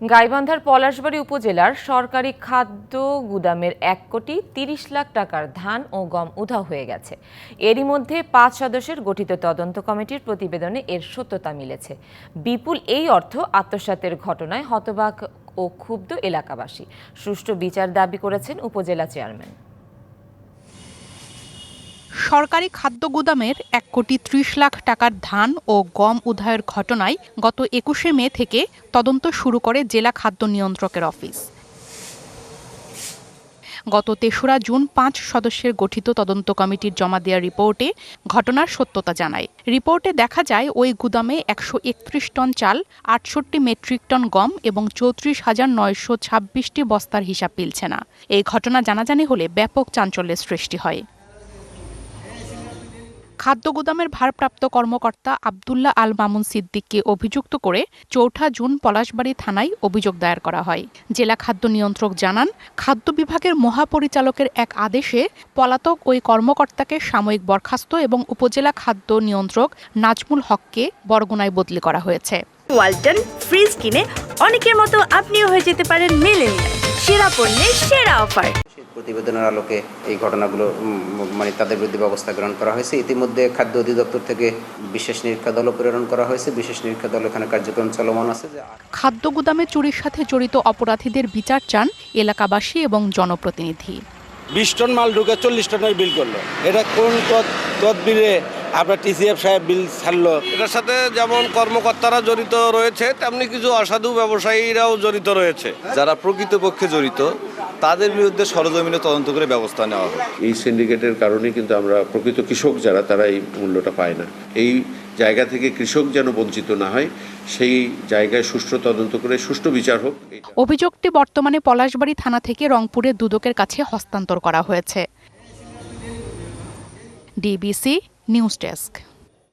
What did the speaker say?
গাইবান্ধার পলাশবাড়ি উপজেলার সরকারি খাদ্য গুদামের এক কোটি তিরিশ লাখ টাকার ধান ও গম উধাও হয়ে গেছে। এরই মধ্যে পাঁচ সদস্যের গঠিত তদন্ত কমিটির প্রতিবেদনে এর সত্যতা মিলেছে। বিপুল এই অর্থ আত্মসাতের ঘটনায় হতবাক ও ক্ষুব্ধ এলাকাবাসী। সুষ্ঠু বিচার দাবি করেছেন উপজেলা চেয়ারম্যান। সরকারি খাদ্য গুদামের এক কোটি ত্রিশ লাখ টাকার ধান ও গম উধায়ের ঘটনায় গত একুশে মে থেকে তদন্ত শুরু করে জেলা খাদ্য নিয়ন্ত্রকের অফিস। গত তেসরা জুন পাঁচ সদস্যের গঠিত তদন্ত কমিটির জমা দেওয়া রিপোর্টে ঘটনার সত্যতা জানায়। রিপোর্টে দেখা যায়, ওই গুদামে একশো একত্রিশ টন চাল, আটষট্টি মেট্রিক টন গম এবং চৌত্রিশ হাজার নয়শো ছাব্বিশটি বস্তার হিসাব মিলছে না। এই ঘটনা জানাজানি হলে ব্যাপক চাঞ্চল্যের সৃষ্টি হয়। খাদ্য গুদামের ভারপ্রাপ্ত কর্মকর্তা আবদুল্লাহ আল মামুন সিদ্দিককে অভিযুক্ত করে চৌঠা জুন পলাশবাড়ী থানায় অভিযোগ দায়ের করা হয়। জেলা খাদ্য নিয়ন্ত্রক জানান, খাদ্য বিভাগের মহাপরিচালকের এক আদেশে পলাতক ওই কর্মকর্তাকে সাময়িক বরখাস্ত এবং উপজেলা খাদ্য নিয়ন্ত্রক নাজমুল হককে বরগুনায় বদলি করা হয়েছে। ওয়ালটন ফ্রিজ কিনে অনেকের মতো আপনিও হয়ে যেতে পারেন মেলেনিয়া সেরা পণ্যের সেরা অফার। প্রতিবেদনের আলোকে এই ঘটনাগুলো মানে তাদের বিরুদ্ধে ব্যবস্থা গ্রহণ করা হয়েছে। ইতিমধ্যে খাদ্য অধিদপ্তর থেকে বিশেষ নিরীক্ষা দলও প্রেরণ করা হয়েছে। বিশেষ নিরীক্ষা দল এখানে কার্যক্রম চলমান আছে খাদ্য গুদামে চুরির সাথে জড়িত অপরাধীদের বিচার চান এলাকাবাসী এবং জনপ্রতিনিধি। বিশ টন মাল ঢুকে চল্লিশ টনের বিল করল। এটা কোন তদ- তদবিরে আপনার টিসিএফ সাহেব বিল ছাড়লো? এটার সাথে যেমন কর্মকর্তারা জড়িত রয়েছে তেমনি কিছু অসাধু ব্যবসায়ীরাও জড়িত রয়েছে। যারা প্রকৃতপক্ষে জড়িত তাদের বিরুদ্ধে সরজমিনে তদন্ত করে ব্যবস্থা নেওয়া হবে এই সিন্ডিকেটের কারণে কিন্তু আমরা প্রকৃত কৃষক যারা তারা এই মূল্যটা পায় না। এই জায়গা থেকে কৃষক যেন বঞ্চিত না হয় সেই জায়গায় সুষ্ঠু তদন্ত করে সুষ্ঠু বিচার হোক অভিযোগটি বর্তমানে পলাশবাড়ি থানা থেকে রংপুরের দুদকের কাছে হস্তান্তর করা হয়েছে। DBC news desk.